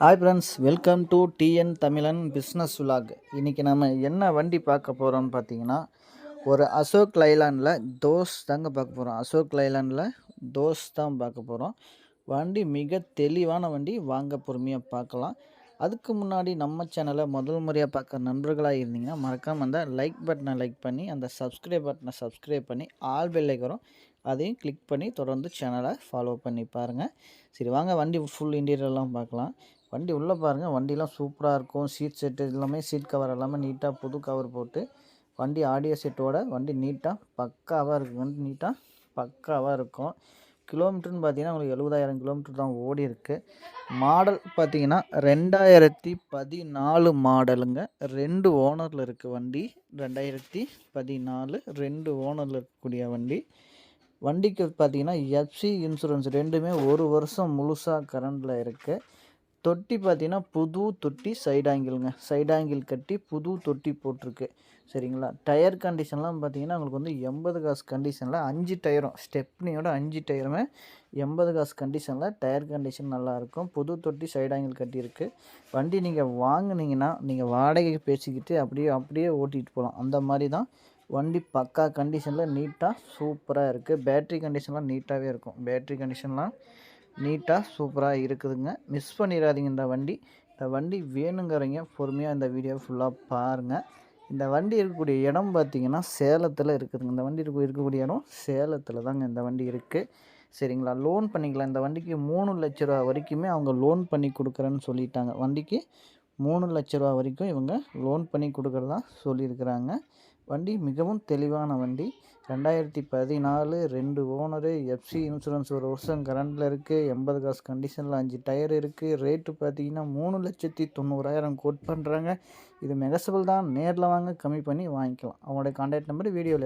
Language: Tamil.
Hi friends welcome to TN Tamizhan business vlog இன்றைக்கி நம்ம என்ன வண்டி பார்க்க போகிறோம்னு பார்த்தீங்கன்னா ஒரு அசோக் லைலாண்டில் தோஸ் தாங்க பார்க்க போகிறோம் அசோக் லைலாண்டில் தோஸ் தான் பார்க்க போகிறோம் வண்டி மிக தெளிவான வண்டி வாங்க பொறுமையாக பார்க்கலாம். அதுக்கு முன்னாடி நம்ம சேனலை முதல் முறையாக பார்க்குற நண்பர்களாக இருந்தீங்கன்னா மறக்காமல் அந்த லைக் பட்டனை லைக் பண்ணி அந்த சப்ஸ்கிரைப் பட்டனை சப்ஸ்கிரைப் பண்ணி ஆல் பெல்லைக்கிறோம் அதையும் கிளிக் பண்ணி தொடர்ந்து சேனலை ஃபாலோ பண்ணி பாருங்கள் சரி வாங்க வண்டி ஃபுல் இன்டீரியர்லாம் பார்க்கலாம். வண்டி உள்ளே பாருங்கள் வண்டிலாம் சூப்பராக இருக்கும். சீட் செட்டு எல்லாமே சீட் கவர் எல்லாமே நீட்டாக புது கவர் போட்டு வண்டி ஆடியோ செட்டோட வண்டி நீட்டாக பக்காவாக இருக்குது வண்டி நீட்டாக பக்காவாக இருக்கும். கிலோமீட்டர்னு பார்த்தீங்கன்னா உங்களுக்கு எழுபதாயிரம் கிலோமீட்டர் தான் ஓடி இருக்குது மாடல் பார்த்தீங்கன்னா ரெண்டாயிரத்தி பதினாலு மாடலுங்க. ரெண்டு ஓனரில் இருக்குது வண்டி. ரெண்டாயிரத்தி பதினாலு ரெண்டு ஓனரில் இருக்கக்கூடிய வண்டி. வண்டிக்கு பார்த்தீங்கன்னா எஃப்சி இன்சூரன்ஸ் ரெண்டுமே ஒரு வருஷம் முழுசாக கரண்டில் இருக்குது தொட்டி பார்த்தீங்கன்னா புது தொட்டி சைட் ஆங்கிள்ங்க சைட் ஆங்கிள் கட்டி புது தொட்டி போட்டிருக்கு. சரிங்களா? டயர் கண்டிஷன்லாம் பார்த்தீங்கன்னா உங்களுக்கு வந்து எண்பது காசு கண்டிஷனில் அஞ்சு டயரும் ஸ்டெப்னியோட அஞ்சு டயருமே எண்பது காசு கண்டிஷனில் டயர் கண்டிஷன் நல்லாயிருக்கும் புது தொட்டி சைட் ஆங்கிள் கட்டியிருக்கு. வண்டி நீங்கள் வாங்கினீங்கன்னா நீங்கள் வாடகைக்கு பேசிக்கிட்டு அப்படியே அப்படியே ஓட்டிகிட்டு போகலாம் அந்த மாதிரி தான் வண்டி பக்கா கண்டிஷனில் நீட்டாக சூப்பராக இருக்குது பேட்ரி கண்டிஷன்லாம் நீட்டாகவே இருக்கும். பேட்ரி கண்டிஷன்லாம் நீட்டாக சூப்பராக இருக்குதுங்க. மிஸ் பண்ணிடாதீங்க இந்த வண்டி. இந்த வண்டி வேணுங்கிறவங்க பொறுமையாக இந்த வீடியோ ஃபுல்லாக பாருங்கள் இந்த வண்டி இருக்கக்கூடிய இடம் பார்த்திங்கன்னா சேலத்தில் இருக்குதுங்க. இந்த வண்டி இருக்க இருக்கக்கூடிய இடம் சேலத்தில் தாங்க இந்த வண்டி இருக்குது சரிங்களா? லோன் பண்ணிக்கலாம். இந்த வண்டிக்கு மூணு லட்ச ரூபா வரைக்குமே அவங்க லோன் பண்ணி கொடுக்குறேன்னு சொல்லிட்டாங்க. வண்டிக்கு மூணு லட்ச ரூபா வரைக்கும் இவங்க லோன் பண்ணி கொடுக்குறதா சொல்லியிருக்கிறாங்க. வண்டி மிகவும் தெளிவான வண்டி. ரெண்டாயிரத்தி பதினாலு ரெண்டு ஓனரு எஃப்சி இன்சூரன்ஸ் ஒரு வருஷம் கரண்டில் இருக்குது எண்பது காசு கண்டிஷனில் அஞ்சு டயர் இருக்குது ரேட்டு பார்த்தீங்கன்னா மூணு லட்சத்தி தொண்ணூறாயிரம் கோட் பண்ணுறாங்க இது மெகசபிள் தான். நேரில் வாங்க கம்மி பண்ணி வாங்கிக்கலாம். அவங்களுடைய கான்டாக்ட் நம்பர் வீடியோவில்